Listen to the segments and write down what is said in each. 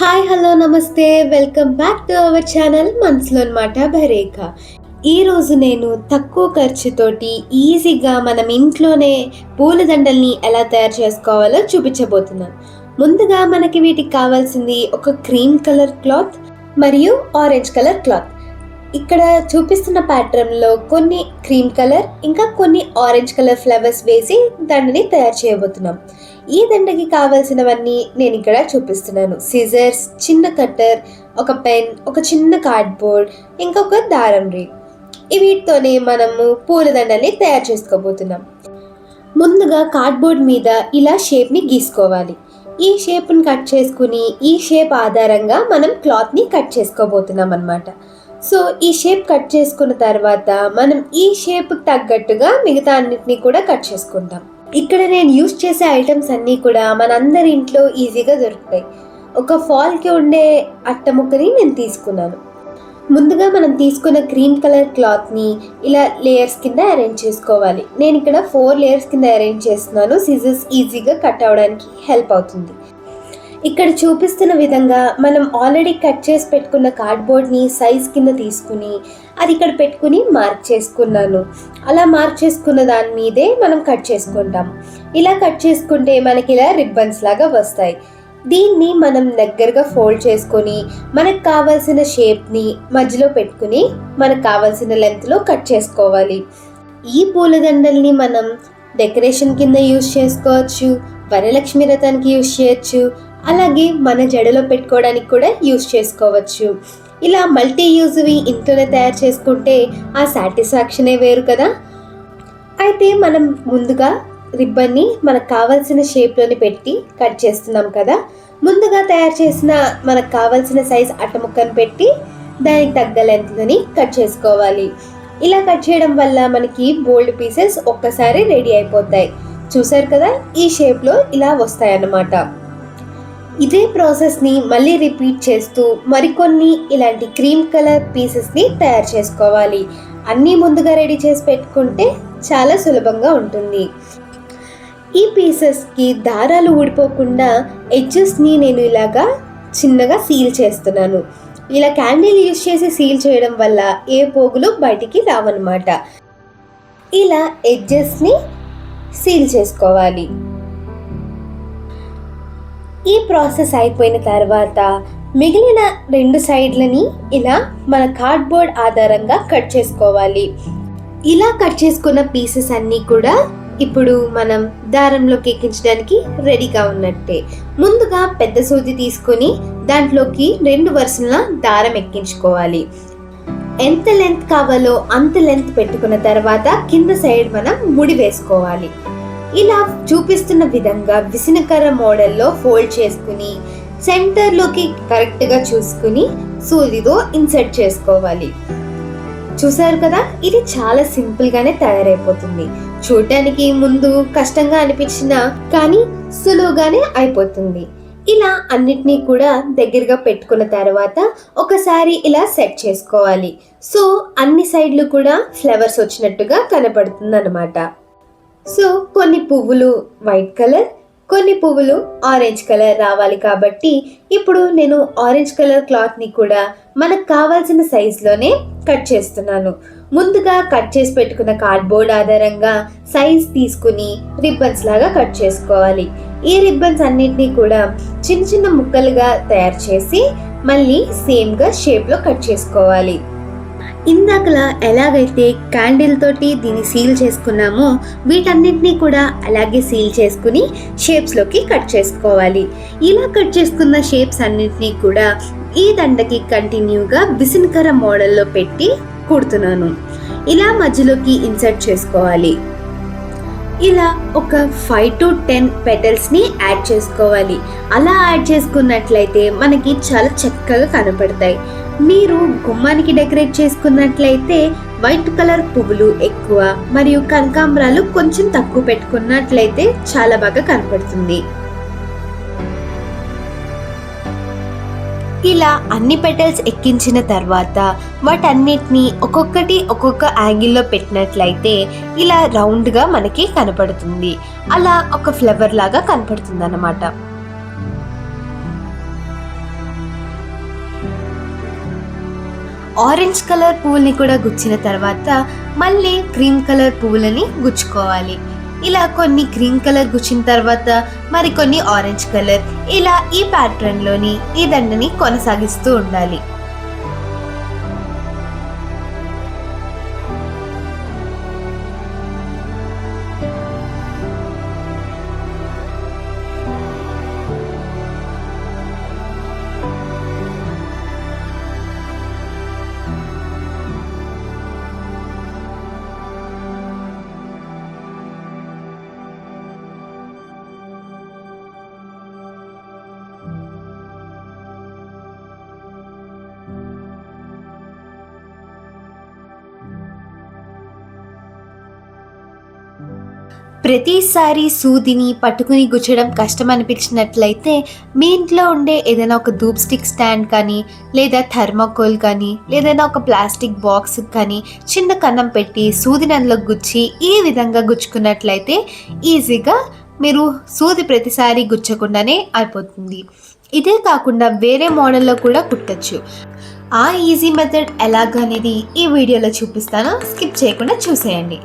Hi hello నమస్తే. Welcome back to our channel మనసులో అనమాట భరేఖ ఈరోజు నేను తక్కువ ఖర్చుతోటి ఈజీగా మనం ఇంట్లోనే పూలదండల్ని ఎలా తయారు చేసుకోవాలో చూపించబోతున్నాను. ముందుగా మనకి వీటికి కావాల్సింది ఒక క్రీమ్ కలర్ క్లాత్ మరియు ఆరెంజ్ కలర్ క్లాత్ ఇక్కడ చూపిస్తున్న ప్యాటర్న్లో కొన్ని క్రీమ్ కలర్ ఇంకా కొన్ని ఆరెంజ్ కలర్ ఫ్లవర్స్ వేసి దండని తయారు చేయబోతున్నాం. ఈ దండకి కావాల్సినవన్నీ నేను ఇక్కడ చూపిస్తున్నాను. సిజర్స్ చిన్న కట్టర్ ఒక పెన్ ఒక చిన్న కార్డ్బోర్డ్ ఇంకొక దారం రీడ్ వీటితోనే మనము పూలదండని తయారు చేసుకోబోతున్నాం. ముందుగా కార్డ్బోర్డ్ మీద ఇలా షేప్ని గీసుకోవాలి. ఈ షేప్ని కట్ చేసుకుని ఈ షేప్ ఆధారంగా మనం క్లాత్ని కట్ చేసుకోబోతున్నాం అనమాట సో ఈ షేప్ కట్ చేసుకున్న తర్వాత మనం ఈ షేప్కి తగ్గట్టుగా మిగతా అన్నిటిని కూడా కట్ చేసుకుంటాం ఇక్కడ నేను యూస్ చేసే ఐటమ్స్ అన్నీ కూడా మనందరి ఇంట్లో ఈజీగా దొరుకుతాయి. ఒక ఫాల్కి ఉండే అట్ట ముక్కని నేను తీసుకున్నాను. ముందుగా మనం తీసుకున్న క్రీమ్ కలర్ క్లాత్ని ఇలా లేయర్స్ కింద అరేంజ్ చేసుకోవాలి. నేను ఇక్కడ ఫోర్ లేయర్స్ కింద అరేంజ్ చేస్తున్నాను. సిజర్స్ ఈజీగా కట్ అవడానికి హెల్ప్ అవుతుంది. ఇక్కడ చూపిస్తున్న విధంగా మనం ఆల్రెడీ కట్ చేసి పెట్టుకున్న కార్డ్బోర్డ్ని సైజ్ కింద తీసుకుని అది ఇక్కడ పెట్టుకుని మార్క్ చేసుకున్నాను. అలా మార్క్ చేసుకున్న దాని మీదే మనం కట్ చేసుకుంటాం. ఇలా కట్ చేసుకుంటే మనకి ఇలా రిబ్బన్స్ లాగా వస్తాయి. దీన్ని మనం దగ్గరగా ఫోల్డ్ చేసుకొని మనకు కావాల్సిన షేప్ని మధ్యలో పెట్టుకుని మనకు కావాల్సిన లెంత్లో కట్ చేసుకోవాలి. ఈ పూలదండల్ని మనం డెకరేషన్ కింద యూజ్ చేసుకోవచ్చు వరలక్ష్మి రథానికి యూజ్ చేయొచ్చు అలాగే మన జడలో పెట్టుకోవడానికి కూడా యూజ్ చేసుకోవచ్చు. ఇలా మల్టీ యూజ్వి ఇంట్లోనే తయారు చేసుకుంటే ఆ సాటిస్ఫాక్షనే వేరు కదా. అయితే మనం ముందుగా రిబ్బన్ని మనకు కావాల్సిన షేప్లోని పెట్టి కట్ చేస్తున్నాం కదా. ముందుగా తయారు చేసిన మనకు కావాల్సిన సైజ్ అట్టముక్కను పెట్టి దానికి తగ్గ లెంత్ని కట్ చేసుకోవాలి. ఇలా కట్ చేయడం వల్ల మనకి బోల్డ్ పీసెస్ ఒక్కసారి రెడీ అయిపోతాయి. చూసారు కదా? ఈ షేప్లో ఇలా వస్తాయి అన్నమాట ఇదే ప్రాసెస్ని మళ్ళీ రిపీట్ చేస్తూ మరికొన్ని ఇలాంటి క్రీమ్ కలర్ పీసెస్ని తయారు చేసుకోవాలి. అన్నీ ముందుగా రెడీ చేసి పెట్టుకుంటే చాలా సులభంగా ఉంటుంది. ఈ పీసెస్కి దారాలు ఊడిపోకుండా ఎడ్జెస్ని నేను ఇలాగా చిన్నగా సీల్ చేస్తున్నాను. ఇలా క్యాండిల్ యూజ్ చేసి సీల్ చేయడం వల్ల ఏ పోగులు బయటికి రావన్నమాట. ఇలా ఎడ్జెస్ని సీల్ చేసుకోవాలి. ఈ ప్రాసెస్ అయిపోయిన తర్వాత మిగిలిన రెండు సైడ్లని ఇలా మన కార్డ్బోర్డ్ ఆధారంగా కట్ చేసుకోవాలి. ఇలా కట్ చేసుకున్న పీసెస్ అన్నీ కూడా ఇప్పుడు మనం దారంలోకి ఎక్కించడానికి రెడీగా ఉన్నట్టే. ముందుగా పెద్ద సూది తీసుకొని దాంట్లోకి రెండు వరుసల దారం ఎక్కించుకోవాలి. ఎంత లెంత్ కావాలో అంత లెంత్ పెట్టుకున్న తర్వాత కింద సైడ్ మనం ముడి వేసుకోవాలి. ఇలా చూపిస్తున్న విధంగా విసినకర మోడల్లో ఫోల్డ్ చేసుకుని సెంటర్లోకి కరెక్ట్గా చూసుకుని సూదితో ఇన్సర్ట్ చేసుకోవాలి. చూసారు కదా? ఇది చాలా సింపుల్గానే తయారైపోతుంది. చూడటానికి ముందు కష్టంగా అనిపించిన కానీ సులువుగానే అయిపోతుంది. ఇలా అన్నిటినీ కూడా దగ్గరగా పెట్టుకున్న తర్వాత ఒకసారి ఇలా సెట్ చేసుకోవాలి. సో అన్ని సైడ్లు కూడా ఫ్లవర్స్ వచ్చినట్టుగా కనపడుతుంది అనమాట సో కొన్ని పువ్వులు వైట్ కలర్ కొన్ని పువ్వులు ఆరెంజ్ కలర్ రావాలి కాబట్టి ఇప్పుడు నేను ఆరెంజ్ కలర్ క్లాత్ని కూడా మనకు కావాల్సిన సైజులోనే కట్ చేస్తున్నాను. ముందుగా కట్ చేసి పెట్టుకున్న కార్డ్బోర్డ్ ఆధారంగా సైజ్ తీసుకుని రిబ్బన్స్ లాగా కట్ చేసుకోవాలి. ఈ రిబ్బన్స్ అన్నిటినీ కూడా చిన్న చిన్న ముక్కలుగా తయారు చేసి మళ్ళీ సేమ్గా షేప్లో కట్ చేసుకోవాలి. ఇందాకలా ఎలాగైతే క్యాండిల్ తోటి దీన్ని సీల్ చేసుకున్నామో వీటన్నిటినీ కూడా అలాగే సీల్ చేసుకుని షేప్స్లోకి కట్ చేసుకోవాలి. ఇలా కట్ చేసుకున్న షేప్స్ అన్నిటినీ కూడా ఈ దండకి కంటిన్యూగా విసినకర మోడల్లో పెట్టి కుడుతున్నాను. ఇలా మధ్యలోకి ఇన్సర్ట్ చేసుకోవాలి. ఇలా ఒక ఫైవ్ టు టెన్ పెటల్స్ని యాడ్ చేసుకోవాలి. అలా యాడ్ చేసుకున్నట్లయితే మనకి చాలా చక్కగా కనపడతాయి. మీరు గుమ్మానికి డెకరేట్ చేసుకున్నట్లయితే వైట్ కలర్ పువ్వులు ఎక్కువ మరియు కనకాంబరాలు కొంచెం తక్కువ పెట్టుకున్నట్లయితే చాలా బాగా కనపడుతుంది. ఇలా అన్ని పెటల్స్ ఎక్కించిన తర్వాత వాటన్నిటిని ఒక్కొక్కటి ఒక్కొక్క యాంగిల్లో పెట్టినట్లయితే ఇలా రౌండ్గా మనకి కనపడుతుంది. అలా ఒక ఫ్లవర్ లాగా కనపడుతుంది అన్నమాట ఆరెంజ్ కలర్ పువ్వుల్ని కూడా గుచ్చిన తర్వాత మళ్ళీ క్రీమ్ కలర్ పువ్వులని గుచ్చుకోవాలి. ఇలా కొన్ని క్రీమ్ కలర్ గుచ్చిన తర్వాత మరికొన్ని ఆరెంజ్ కలర్ ఇలా ఈ ప్యాటర్న్లోని ఈ దండని కొనసాగిస్తూ ఉండాలి. ప్రతిసారి సూదిని పట్టుకుని గుచ్చడం కష్టం అనిపించినట్లయితే మీ ఇంట్లో ఉండే ఏదైనా ఒక ధూప్ స్టిక్ స్టాండ్ కానీ లేదా థర్మాకోల్ కానీ లేదైనా ఒక ప్లాస్టిక్ బాక్స్ కానీ చిన్న కన్నం పెట్టి సూదిని అందులో గుచ్చి ఈ విధంగా గుచ్చుకున్నట్లయితే ఈజీగా మీరు సూది ప్రతిసారి గుచ్చకుండానే అయిపోతుంది. ఇదే కాకుండా వేరే మోడల్లో కూడా కుట్టచ్చు. ఆ ఈజీ మెథడ్ ఎలాగనేది ఈ వీడియోలో చూపిస్తాను. స్కిప్ చేయకుండా చూసేయండి.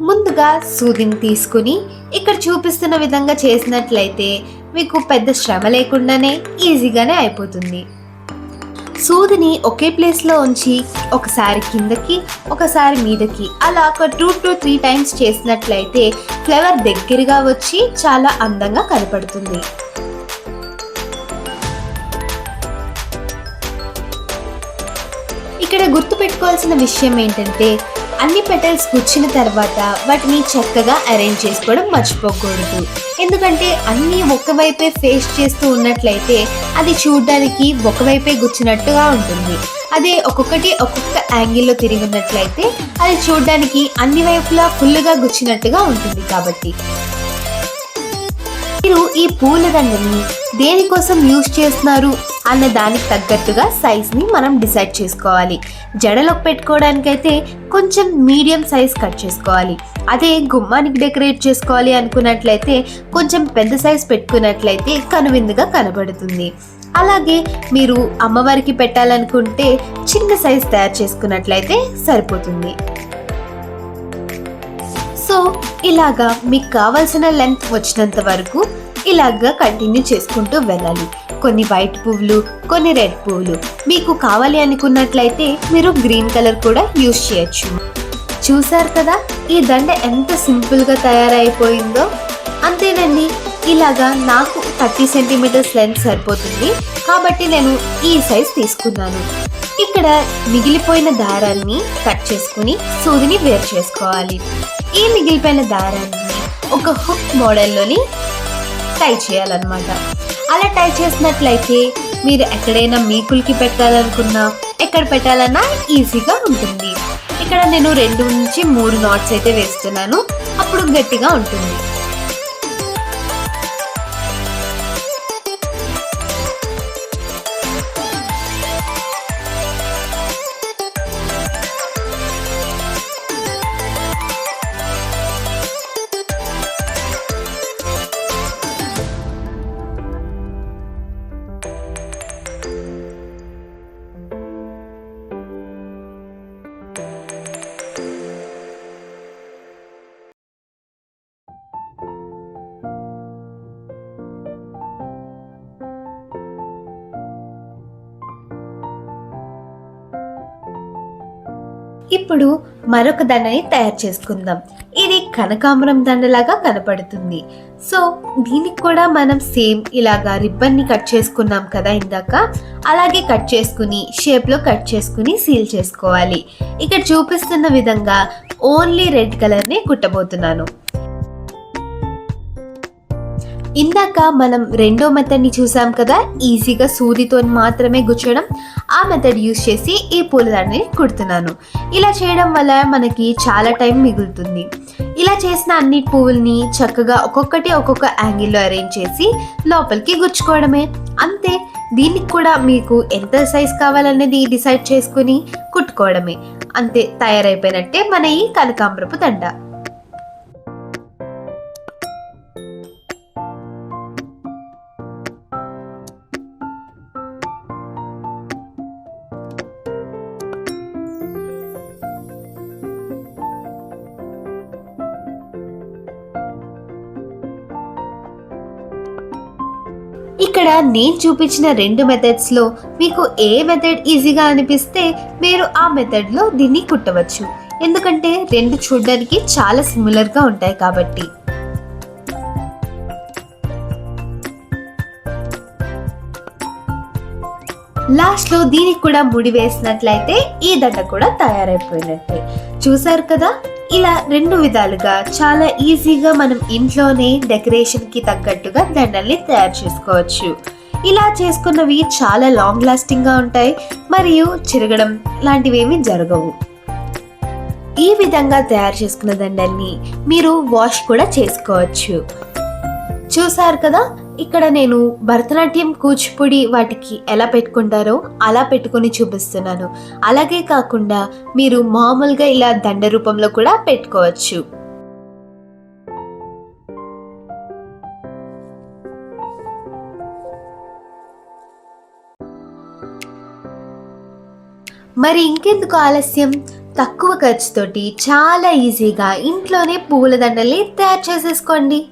ముందుగా సూదిని తీసుకుని ఇక్కడ చూపిస్తున్న విధంగా చేసినట్లయితే మీకు పెద్ద శ్రమ లేకుండానే ఈజీగానే అయిపోతుంది. సూదిని ఒకే ప్లేస్లో ఉంచి ఒకసారి కిందకి ఒకసారి మీదకి అలా ఒక టూ టు త్రీ టైమ్స్ చేసినట్లయితే ఫ్లవర్ దగ్గరగా వచ్చి చాలా అందంగా కనపడుతుంది. ఇక్కడ గుర్తు పెట్టుకోవాల్సిన విషయం ఏంటంటే అన్ని పెటల్స్ గుచ్చిన తర్వాత వాటిని చక్కగా అరేంజ్ చేసుకోవడం మర్చిపోకూడదు. ఎందుకంటే అన్నీ ఒకవైపే ఫేస్ చేస్తూ ఉన్నట్లయితే అది చూడడానికి ఒకవైపే గుచ్చినట్టుగా ఉంటుంది. అదే ఒక్కొక్కటి ఒక్కొక్క యాంగిల్లో తిరిగి ఉన్నట్లయితే అది చూడడానికి అన్ని వైపులా ఫుల్గా గుచ్చినట్టుగా ఉంటుంది కాబట్టి. మీరు ఈ పూలదండని దేనికోసం యూజ్ చేస్తున్నారు? అన్న దానికి తగ్గట్టుగా సైజ్ని మనం డిసైడ్ చేసుకోవాలి. జడలోకి పెట్టుకోవడానికైతే కొంచెం మీడియం సైజ్ కట్ చేసుకోవాలి. అదే గుమ్మానికి డెకరేట్ చేసుకోవాలి అనుకున్నట్లయితే కొంచెం పెద్ద సైజ్ పెట్టుకున్నట్లయితే కనువిందుగా కనబడుతుంది. అలాగే మీరు అమ్మవారికి పెట్టాలనుకుంటే చిన్న సైజ్ తయారు చేసుకున్నట్లయితే సరిపోతుంది. సో ఇలాగా మీకు కావాల్సిన లెంత్ వచ్చినంత వరకు ఇలాగా కంటిన్యూ చేసుకుంటూ వెళ్ళాలి. కొన్ని వైట్ పువ్వులు కొన్ని రెడ్ పువ్వులు. మీకు కావాలి అనుకున్నట్లయితే మీరు గ్రీన్ కలర్ కూడా యూస్ చేయొచ్చు. చూసారు కదా ఈ దండ ఎంత సింపుల్గా తయారైపోయిందో. అంతేనండి ఇలాగా నాకు థర్టీ సెంటీమీటర్స్ లెంత్ సరిపోతుంది. కాబట్టి నేను ఈ సైజ్ తీసుకున్నాను. ఇక్కడ మిగిలిపోయిన దారాన్ని కట్ చేసుకుని సూదిని వేరు చేసుకోవాలి. ఈ మిగిలిపోయిన దారాన్ని ఒక హుక్ మోడల్లోని టై చేయాలన్నమాట. అలా టై చేసినట్లయితే మీరు ఎక్కడైనా మీకులకి పెట్టాలనుకున్నా ఎక్కడ పెట్టాలన్నా ఈజీగా ఉంటుంది. ఇక్కడ నేను రెండు నుంచి మూడు నాట్స్ అయితే వేస్తున్నాను. అప్పుడు గట్టిగా ఉంటుంది. ఇప్పుడు మరొక దండని తయారు చేసుకుందాం. ఇది కనకాంబరం దండలాగా కనపడుతుంది. సో దీనికి కూడా మనం సేమ్ ఇలాగా రిబ్బన్ని కట్ చేసుకున్నాం కదా ఇందాక? అలాగే కట్ చేసుకుని షేప్లో కట్ చేసుకుని సీల్ చేసుకోవాలి. ఇక్కడ చూపిస్తున్న విధంగా ఓన్లీ రెడ్ కలర్నే కుట్టబోతున్నాను. ఇందాక మనం రెండో మెథడ్ని చూసాం కదా ఈజీగా సూదితో మాత్రమే గుచ్చడం. ఆ మెథడ్ యూస్ చేసి ఈ పూలదండని కుడుతున్నాను. ఇలా చేయడం వల్ల మనకి చాలా టైం మిగులుతుంది. ఇలా చేసిన అన్ని పువ్వుల్ని చక్కగా ఒక్కొక్కటి ఒక్కొక్క యాంగిల్లో అరేంజ్ చేసి లోపలికి గుచ్చుకోవడమే. అంతే దీనికి కూడా మీకు ఎంత సైజ్ కావాలనేది డిసైడ్ చేసుకుని కుట్టుకోవడమే. అంతే తయారైపోయినట్టే మన ఈ కనకాంబరపు దండ. ఇక్కడ నేను చూపించిన రెండు మెథడ్స్లో మీకు ఏ మెథడ్ ఈజీగా అనిపిస్తే మీరు ఆ మెథడ్లో దీన్ని కుట్టవచ్చు. ఎందుకంటే రెండు చూడడానికి చాలా సిమిలర్గా ఉంటాయి కాబట్టి. లాస్ట్లో దీనికి కూడా ముడి వేసినట్లయితే ఈ దండ కూడా తయారైపోయినట్టే. చూసారు కదా? ఇలా రెండు విధాలుగా చాలా ఈజీగా మనం ఇంట్లోనే డెకరేషన్కి తగ్గట్టుగా దండల్ని తయారు చేసుకోవచ్చు. ఇలా చేసుకున్నవి చాలా లాంగ్ లాస్టింగ్గా ఉంటాయి మరియు చిరగడం లాంటివేమీ జరగవు. ఈ విధంగా తయారు చేసుకున్న దండల్ని మీరు వాష్ కూడా చేసుకోవచ్చు. చూసారు కదా? ఇక్కడ నేను భరతనాట్యం కూచిపూడి వాటికి ఎలా పెట్టుకుంటారో అలా పెట్టుకొని చూపిస్తున్నాను. అలాగే కాకుండా మీరు మామూలుగా ఇలా దండ రూపంలో కూడా పెట్టుకోవచ్చు. మరి ఇంకెందుకు ఆలస్యం? తక్కువ ఖర్చుతోటి చాలా ఈజీగా ఇంట్లోనే పువ్వుల దండల్ని తయారు చేసేసుకోండి.